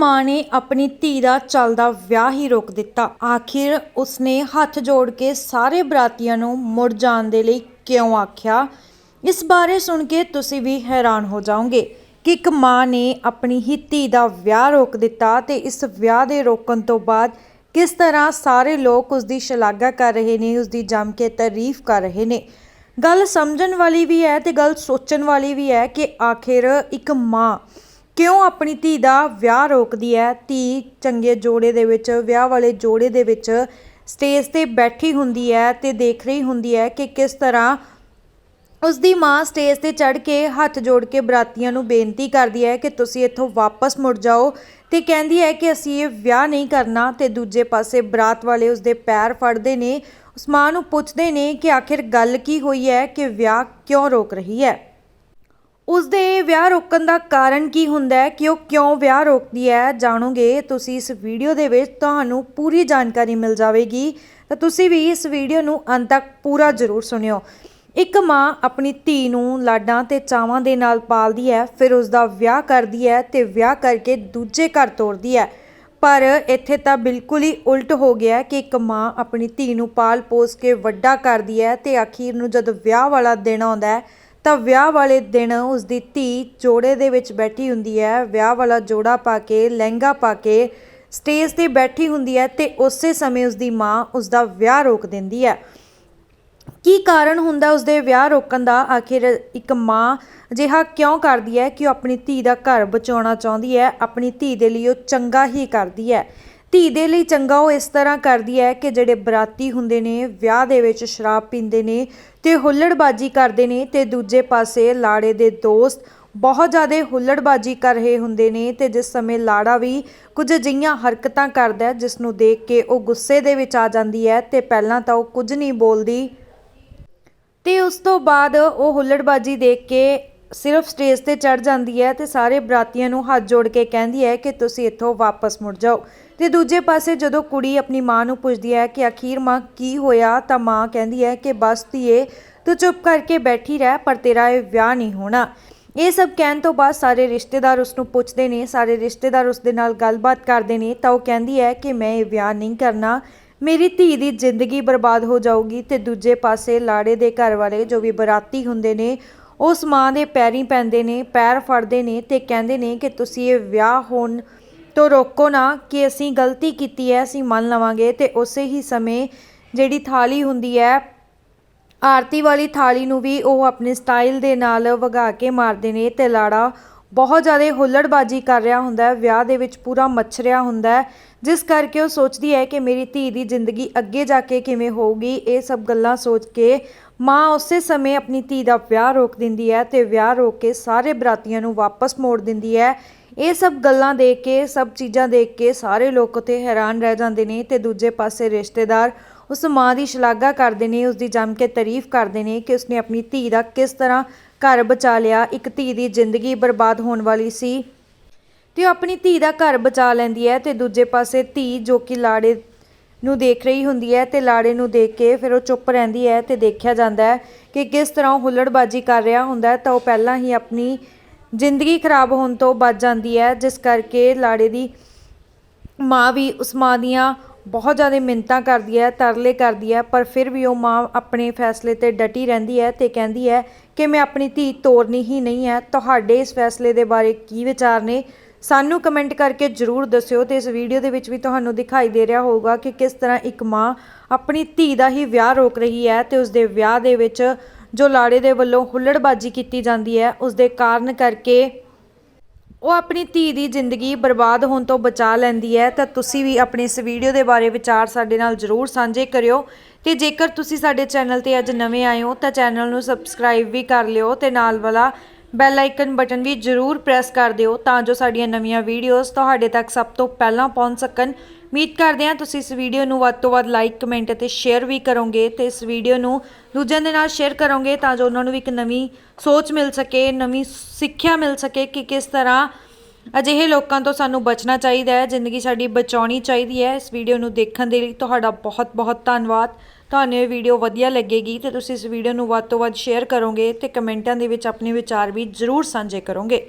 ਮਾਂ ਨੇ ਆਪਣੀ ਧੀ ਦਾ ਚੱਲਦਾ ਵਿਆਹ ਹੀ ਰੋਕ ਦਿੱਤਾ। ਆਖਿਰ ਉਸਨੇ ਹੱਥ ਜੋੜ ਕੇ ਸਾਰੇ ਬਰਾਤੀਆਂ ਨੂੰ ਮੁੜ ਜਾਣ ਦੇ ਲਈ ਕਿਉਂ ਆਖਿਆ? ਇਸ ਬਾਰੇ ਸੁਣ ਕੇ ਤੁਸੀਂ ਵੀ ਹੈਰਾਨ ਹੋ ਜਾਓਗੇ ਕਿ ਇੱਕ ਮਾਂ ਨੇ ਆਪਣੀ ਹੀ ਧੀ ਦਾ ਵਿਆਹ ਰੋਕ ਦਿੱਤਾ ਤੇ ਇਸ ਵਿਆਹ ਦੇ ਰੋਕਣ ਤੋਂ ਬਾਅਦ ਕਿਸ ਤਰ੍ਹਾਂ ਸਾਰੇ ਲੋਕ ਉਸ ਦੀ ਸ਼ਲਾਘਾ ਕਰ ਰਹੇ ਨੇ ਉਸ ਦੀ ਜੰਮ ਕੇ ਤਾਰੀਫ ਕਰ ਰਹੇ ਨੇ। ਗੱਲ ਸਮਝਣ ਵਾਲੀ ਵੀ ਹੈ ਤੇ ਗੱਲ ਸੋਚਣ ਵਾਲੀ ਵੀ ਹੈ ਕਿ ਆਖਿਰ ਇੱਕ ਮਾਂ ਕਿਉਂ ਆਪਣੀ ਧੀ ਦਾ ਵਿਆਹ ਰੋਕਦੀ ਹੈ? ਧੀ ਚੰਗੇ ਜੋੜੇ ਦੇ ਵਿੱਚ, ਵਿਆਹ ਵਾਲੇ ਜੋੜੇ ਦੇ ਵਿੱਚ ਸਟੇਜ ਤੇ ਬੈਠੀ ਹੁੰਦੀ ਹੈ ਤੇ ਦੇਖ ਰਹੀ ਹੁੰਦੀ ਹੈ ਕਿ ਕਿਸ ਤਰ੍ਹਾਂ ਉਸ ਦੀ ਮਾਂ ਸਟੇਜ ਤੇ ਚੜ੍ਹ ਕੇ ਹੱਥ ਜੋੜ ਕੇ ਬਰਾਤੀਆਂ ਨੂੰ ਬੇਨਤੀ ਕਰਦੀ ਹੈ ਕਿ ਤੁਸੀਂ ਇੱਥੋਂ ਵਾਪਸ ਮੁੜ ਜਾਓ ਤੇ ਕਹਿੰਦੀ ਹੈ ਕਿ ਅਸੀਂ ਇਹ ਵਿਆਹ ਨਹੀਂ ਕਰਨਾ ਤੇ ਦੂਜੇ ਪਾਸੇ ਬਰਾਤ ਵਾਲੇ ਉਸ ਦੇ ਪੈਰ ਫੜਦੇ ਨੇ। ਉਸ ਮਾਂ ਨੂੰ ਪੁੱਛਦੇ ਨੇ ਕਿ ਆਖਿਰ ਗੱਲ ਕੀ ਹੋਈ ਹੈ ਕਿ ਵਿਆਹ ਕਿਉਂ ਰੋਕ ਰਹੀ ਹੈ? ਉਸ ਦੇ ਵਿਆਹ ਰੋਕਣ ਦਾ ਕਾਰਨ ਕੀ ਹੁੰਦਾ ਹੈ? ਕਿ ਉਹ ਕਿਉਂ ਵਿਆਹ ਰੋਕਦੀ ਹੈ? ਜਾਣੋਗੇ, ਤੁਸੀਂ ਇਸ ਵੀਡੀਓ ਦੇ ਵਿੱਚ ਤੁਹਾਨੂੰ ਪੂਰੀ ਜਾਣਕਾਰੀ ਮਿਲ ਜਾਵੇਗੀ। ਤਾਂ ਤੁਸੀਂ ਵੀ ਇਸ ਵੀਡੀਓ ਨੂੰ ਅੰਤ ਤੱਕ ਪੂਰਾ ਜ਼ਰੂਰ ਸੁਣਿਓ। ਇੱਕ ਮਾਂ ਆਪਣੀ ਧੀ ਨੂੰ ਲਾਡਾਂ ਤੇ ਚਾਵਾਂ ਦੇ ਨਾਲ ਪਾਲਦੀ ਹੈ, ਫਿਰ ਉਸ ਦਾ ਵਿਆਹ ਕਰਦੀ ਹੈ ਤੇ ਵਿਆਹ ਕਰਕੇ ਦੂਜੇ ਘਰ ਤੋਰਦੀ ਹੈ। ਪਰ ਇੱਥੇ ਤਾਂ ਬਿਲਕੁਲ ਹੀ ਉਲਟ ਹੋ ਗਿਆ ਕਿ ਇੱਕ ਮਾਂ ਆਪਣੀ ਧੀ ਨੂੰ ਪਾਲ ਪੋਸ ਕੇ ਵੱਡਾ ਕਰਦੀ ਹੈ ਤੇ ਆਖੀਰ ਨੂੰ ਜਦ ਵਿਆਹ ਵਾਲਾ ਦਿਨ ਆਉਂਦਾ ਹੈ ਤਾਂ ਵਿਆਹ ਵਾਲੇ ਦਿਨ ਉਸ ਦੀ ਧੀ ਜੋੜੇ ਦੇ ਵਿੱਚ ਬੈਠੀ ਹੁੰਦੀ ਹੈ। ਵਿਆਹ ਵਾਲਾ ਜੋੜਾ ਪਾ ਕੇ, ਲਹਿੰਗਾ ਪਾ ਕੇ ਸਟੇਜ ਤੇ ਬੈਠੀ ਹੁੰਦੀ ਹੈ ਤੇ ਉਸੇ ਸਮੇਂ ਉਸ ਦੀ ਮਾਂ ਉਸ ਦਾ ਵਿਆਹ ਰੋਕ ਦਿੰਦੀ ਹੈ। ਕੀ ਕਾਰਨ ਹੁੰਦਾ ਉਸ ਦੇ ਵਿਆਹ ਰੋਕਣ ਦਾ? ਆਖਿਰ ਇੱਕ ਮਾਂ ਅਜਿਹਾ ਕਿਉਂ ਕਰਦੀ ਹੈ ਕਿ ਉਹ ਆਪਣੀ ਧੀ ਦਾ ਘਰ ਬਚਾਉਣਾ ਚਾਹੁੰਦੀ ਹੈ? ਆਪਣੀ ਧੀ ਦੇ ਲਈ ਉਹ ਚੰਗਾ ਹੀ ਕਰਦੀ ਹੈ। ਧੀ ਦੇ ਲਈ ਚੰਗਾ ਉਹ ਇਸ ਤਰ੍ਹਾਂ ਕਰਦੀ ਹੈ ਕਿ ਜਿਹੜੇ ਬਰਾਤੀ ਹੁੰਦੇ ਨੇ, ਵਿਆਹ ਦੇ ਵਿੱਚ ਸ਼ਰਾਬ ਪੀਂਦੇ ਨੇ ਤੇ ਹੁੱਲੜਬਾਜੀ ਕਰਦੇ ਨੇ ਤੇ ਦੂਜੇ ਪਾਸੇ ਲਾੜੇ ਦੇ ਦੋਸਤ ਬਹੁਤ ਜ਼ਿਆਦਾ ਹੁੱਲੜਬਾਜੀ ਕਰ ਰਹੇ ਹੁੰਦੇ ਨੇ ਤੇ ਜਿਸ ਸਮੇਂ ਲਾੜਾ ਵੀ ਕੁਝ ਅਜਿਹੀਆਂ ਹਰਕਤਾਂ ਕਰਦਾ ਹੈ, ਜਿਸ ਨੂੰ ਦੇਖ ਕੇ ਉਹ ਗੁੱਸੇ ਦੇ ਵਿੱਚ ਆ ਜਾਂਦੀ ਹੈ ਤੇ ਪਹਿਲਾਂ ਤਾਂ ਉਹ ਕੁਝ ਨਹੀਂ ਬੋਲਦੀ। ਤੇ ਉਸ ਤੋਂ ਬਾਅਦ ਉਹ ਹੁੱਲੜਬਾਜੀ ਦੇਖ ਕੇ ਸਿਰਫ ਸਟੇਜ ਤੇ ਚੜ ਜਾਂਦੀ ਹੈ ਤੇ ਸਾਰੇ ਬਰਾਤੀਆਂ ਨੂੰ ਹੱਥ ਜੋੜ ਕੇ ਕਹਿੰਦੀ ਹੈ ਕਿ ਤੁਸੀਂ ਇੱਥੋਂ ਵਾਪਸ ਮੁੜ ਜਾਓ। ਤੇ ਦੂਜੇ ਪਾਸੇ ਜਦੋਂ ਕੁੜੀ ਆਪਣੀ ਮਾਂ ਨੂੰ ਪੁੱਛਦੀ ਹੈ ਕਿ ਆਖੀਰ ਮਾਂ ਕੀ ਹੋਇਆ, ਤਾਂ ਮਾਂ ਕਹਿੰਦੀ ਹੈ ਕਿ ਬਸ ਧੀਏ, ਤੂੰ ਚੁੱਪ ਕਰਕੇ ਬੈਠੀ ਰਹਿ, ਪਰ ਤੇਰਾ ਇਹ ਵਿਆਹ ਨਹੀਂ ਹੋਣਾ। ਇਹ ਸਭ ਕਹਿਣ ਤੋਂ ਬਾਅਦ ਸਾਰੇ ਰਿਸ਼ਤੇਦਾਰ ਉਸ ਨੂੰ ਪੁੱਛਦੇ ਨੇ, ਸਾਰੇ ਰਿਸ਼ਤੇਦਾਰ ਉਸ ਦੇ ਨਾਲ ਗੱਲਬਾਤ ਕਰਦੇ ਨੇ, ਤਾਂ ਉਹ ਕਹਿੰਦੀ ਹੈ ਕਿ ਮੈਂ ਇਹ ਵਿਆਹ ਨਹੀਂ ਕਰਨਾ। ਮੇਰੀ ਧੀ ਦੀ ਜ਼ਿੰਦਗੀ ਬਰਬਾਦ ਹੋ ਜਾਊਗੀ ਤੇ ਦੂਜੇ ਪਾਸੇ ਲਾੜੇ ਦੇ ਘਰ ਵਾਲੇ ਜੋ ਵੀ ਬਰਾਤੀ ਹੁੰਦੇ ਨੇ, ਉਸ ਮਾਂ ਦੇ ਪੈਰੀਂ ਪੈਂਦੇ ਨੇ, ਪੈਰ ਫੜਦੇ ਨੇ ਤੇ ਕਹਿੰਦੇ ਨੇ ਕਿ ਤੁਸੀਂ ਇਹ ਵਿਆਹ ਹੋਣ ਤੋਂ ਰੋਕੋ ਨਾ ਕਿ ਅਸੀਂ ਗਲਤੀ ਕੀਤੀ ਹੈ, ਅਸੀਂ ਮੰਨ ਲਵਾਂਗੇ ਤੇ ਉਸੇ ਹੀ ਸਮੇਂ ਜਿਹੜੀ ਥਾਲੀ ਹੁੰਦੀ ਹੈ, ਆਰਤੀ ਵਾਲੀ ਥਾਲੀ ਨੂੰ ਵੀ ਉਹ ਆਪਣੇ ਸਟਾਈਲ ਦੇ ਨਾਲ ਵਗਾ ਕੇ ਮਾਰਦੇ ਨੇ ਤੇ ਲਾੜਾ ਬਹੁਤ ਜ਼ਿਆਦਾ ਹੁੱਲੜਬਾਜੀ ਕਰ ਰਿਹਾ ਹੁੰਦਾ ਹੈ, ਵਿਆਹ ਦੇ ਵਿੱਚ ਪੂਰਾ ਮੱਛਰਿਆ ਹੁੰਦਾ ਹੈ, ਜਿਸ ਕਰਕੇ ਉਹ ਸੋਚਦੀ ਹੈ ਕਿ ਮੇਰੀ ਧੀ ਦੀ ਜ਼ਿੰਦਗੀ ਅੱਗੇ ਜਾ ਕੇ ਕਿਵੇਂ ਹੋਊਗੀ, ਇਹ ਸਭ ਗੱਲਾਂ ਸੋਚ ਕੇ ਮਾਂ ਉਸੇ ਸਮੇਂ ਆਪਣੀ ਧੀ ਦਾ ਵਿਆਹ ਰੋਕ ਦਿੰਦੀ ਹੈ ਤੇ ਵਿਆਹ ਰੋਕ ਕੇ ਸਾਰੇ ਬਰਾਤੀਆਂ ਨੂੰ ਵਾਪਸ ਮੋੜ ਦਿੰਦੀ ਹੈ। ਇਹ ਸਭ ਗੱਲਾਂ ਦੇਖ ਕੇ, ਸਭ ਚੀਜ਼ਾਂ ਦੇਖ ਕੇ ਸਾਰੇ ਲੋਕ ਉੱਥੇ ਹੈਰਾਨ ਰਹਿ ਜਾਂਦੇ ਨੇ ਤੇ ਦੂਜੇ ਪਾਸੇ ਰਿਸ਼ਤੇਦਾਰ ਉਸ ਮਾਂ ਦੀ ਸ਼ਲਾਘਾ ਕਰਦੇ ਨੇ ਉਸ ਦੀ ਜੰਮ ਕੇ ਤਾਰੀਫ ਕਰਦੇ ਨੇ ਕਿ ਉਸਨੇ ਆਪਣੀ ਧੀ ਦਾ ਕਿਸ ਤਰ੍ਹਾਂ ਘਰ ਬਚਾ ਲਿਆ। ਇੱਕ ਧੀ ਦੀ ਜ਼ਿੰਦਗੀ ਬਰਬਾਦ ਹੋਣ ਵਾਲੀ ਸੀ ਤੇ ਉਹ ਆਪਣੀ ਧੀ ਦਾ ਘਰ ਬਚਾ ਲੈਂਦੀ ਹੈ ਤੇ ਦੂਜੇ ਪਾਸੇ ਧੀ ਜੋ ਕਿ ਲਾੜੇ ਨੂੰ ਦੇਖ ਰਹੀ ਹੁੰਦੀ ਹੈ ਤੇ ਲਾੜੇ ਨੂੰ ਦੇਖ ਕੇ ਫਿਰ ਉਹ ਚੁੱਪ ਰਹਿੰਦੀ ਹੈ ਤੇ ਦੇਖਿਆ ਜਾਂਦਾ ਹੈ ਕਿ ਕਿਸ ਤਰ੍ਹਾਂ ਉਹ ਹੁੱਲੜਬਾਜੀ ਕਰ ਰਿਹਾ ਹੁੰਦਾ ਤਾਂ ਉਹ ਪਹਿਲਾਂ ਹੀ ਆਪਣੀ ਜ਼ਿੰਦਗੀ ਖਰਾਬ ਹੋਣ ਤੋਂ ਬਚ ਜਾਂਦੀ ਹੈ, ਜਿਸ ਕਰਕੇ ਲਾੜੇ ਦੀ ਮਾਂ ਵੀ ਉਸ ਮਾਂ ਦੀਆਂ ਬਹੁਤ ਜ਼ਿਆਦਾ ਮਿੰਨਤਾਂ ਕਰਦੀ ਹੈ, ਤਰਲੇ ਕਰਦੀ ਹੈ, ਪਰ ਫਿਰ ਵੀ ਉਹ ਮਾਂ ਆਪਣੇ ਫੈਸਲੇ ਤੇ ਡਟੀ ਰਹਿੰਦੀ ਹੈ ਤੇ ਕਹਿੰਦੀ ਹੈ ਕਿ ਮੈਂ ਆਪਣੀ ਧੀ ਤੋਰਨੀ ਹੀ ਨਹੀਂ ਹੈ। ਤੁਹਾਡੇ ਇਸ ਫੈਸਲੇ ਦੇ ਬਾਰੇ ਕੀ ਵਿਚਾਰ ਨੇ? ਸਾਨੂੰ ਕਮੈਂਟ ਕਰਕੇ ਜਰੂਰ ਦੱਸਿਓ ਤੇ ਇਸ ਵੀਡੀਓ ਦੇ ਵਿੱਚ ਵੀ ਤੁਹਾਨੂੰ ਦਿਖਾਈ ਦੇ ਰਿਹਾ ਹੋਊਗਾ ਕਿ ਕਿਸ ਤਰ੍ਹਾਂ ਇੱਕ ਮਾਂ ਆਪਣੀ ਧੀ ਦਾ ਹੀ ਵਿਆਹ ਰੋਕ ਰਹੀ ਹੈ ਤੇ ਉਸ ਦੇ ਵਿਆਹ ਦੇ ਵਿੱਚ ਜੋ ਲਾੜੇ ਦੇ ਵੱਲੋਂ ਹੁੱਲੜਬਾਜੀ ਕੀਤੀ ਜਾਂਦੀ ਹੈ, ਉਸ ਦੇ ਕਾਰਨ ਕਰਕੇ ਉਹ ਆਪਣੀ ਧੀ ਦੀ ਜ਼ਿੰਦਗੀ ਬਰਬਾਦ ਹੋਣ ਤੋਂ ਬਚਾ ਲੈਂਦੀ ਹੈ। ਤਾਂ ਤੁਸੀਂ ਵੀ ਆਪਣੀ ਇਸ ਵੀਡੀਓ ਦੇ ਬਾਰੇ ਵਿਚਾਰ ਸਾਡੇ ਨਾਲ ਜਰੂਰ ਸਾਂਝੇ ਕਰਿਓ। ਤੇ ਜੇਕਰ ਤੁਸੀਂ ਸਾਡੇ ਚੈਨਲ ਤੇ ਅੱਜ ਨਵੇਂ ਆਏ ਹੋ, ਤਾਂ ਚੈਨਲ ਨੂੰ ਸਬਸਕ੍ਰਾਈਬ ਵੀ ਕਰ ਲਿਓ ਤੇ ਨਾਲ ਵਾਲਾ ਬੈਲ ਆਈਕਨ ਬਟਨ ਵੀ ਜਰੂਰ ਪ੍ਰੈਸ ਕਰ ਦਿਓ ਤਾਂ ਜੋ ਸਾਡੀਆਂ ਨਵੀਆਂ ਵੀਡੀਓਜ਼ ਤੁਹਾਡੇ ਤੱਕ ਸਭ ਤੋਂ ਪਹਿਲਾਂ ਪਹੁੰਚ ਸਕਣ। ਉਮੀਦ ਕਰਦੇ ਹਾਂ ਤੁਸੀਂ ਇਸ ਵੀਡੀਓ ਨੂੰ ਵੱਧ ਤੋਂ ਵੱਧ ਲਾਈਕ ਕਮੈਂਟ ਅਤੇ ਸ਼ੇਅਰ ਵੀ ਕਰੋਗੇ ਤੇ ਇਸ ਵੀਡੀਓ ਨੂੰ ਦੂਜਿਆਂ ਦੇ ਨਾਲ ਸ਼ੇਅਰ ਕਰੋਗੇ ਤਾਂ ਜੋ ਉਹਨਾਂ ਨੂੰ ਵੀ ਇੱਕ ਨਵੀਂ ਸੋਚ ਮਿਲ ਸਕੇ, ਨਵੀਂ ਸਿੱਖਿਆ ਮਿਲ ਸਕੇ ਕਿ ਕਿਸ ਤਰ੍ਹਾਂ ਅਜਿਹੇ ਲੋਕਾਂ ਤੋਂ ਸਾਨੂੰ ਬਚਣਾ ਚਾਹੀਦਾ ਹੈ, ਜ਼ਿੰਦਗੀ ਸਾਡੀ ਬਚਾਉਣੀ ਚਾਹੀਦੀ ਹੈ। ਇਸ ਵੀਡੀਓ ਨੂੰ ਦੇਖਣ ਦੇ ਲਈ ਤੁਹਾਡਾ ਬਹੁਤ ਬਹੁਤ ਧੰਨਵਾਦ। ਤੁਹਾਨੂੰ ਇਹ ਵੀਡੀਓ ਵਧੀਆ ਲੱਗੇਗੀ ਤੇ ਤੁਸੀਂ ਇਸ ਵੀਡੀਓ ਨੂੰ ਵੱਧ ਤੋਂ ਵੱਧ ਸ਼ੇਅਰ ਕਰੋਗੇ ਤੇ ਕਮੈਂਟਾਂ ਦੇ ਵਿੱਚ ਆਪਣੇ ਵਿਚਾਰ ਵੀ ਜ਼ਰੂਰ ਸਾਂਝੇ ਕਰੋਗੇ।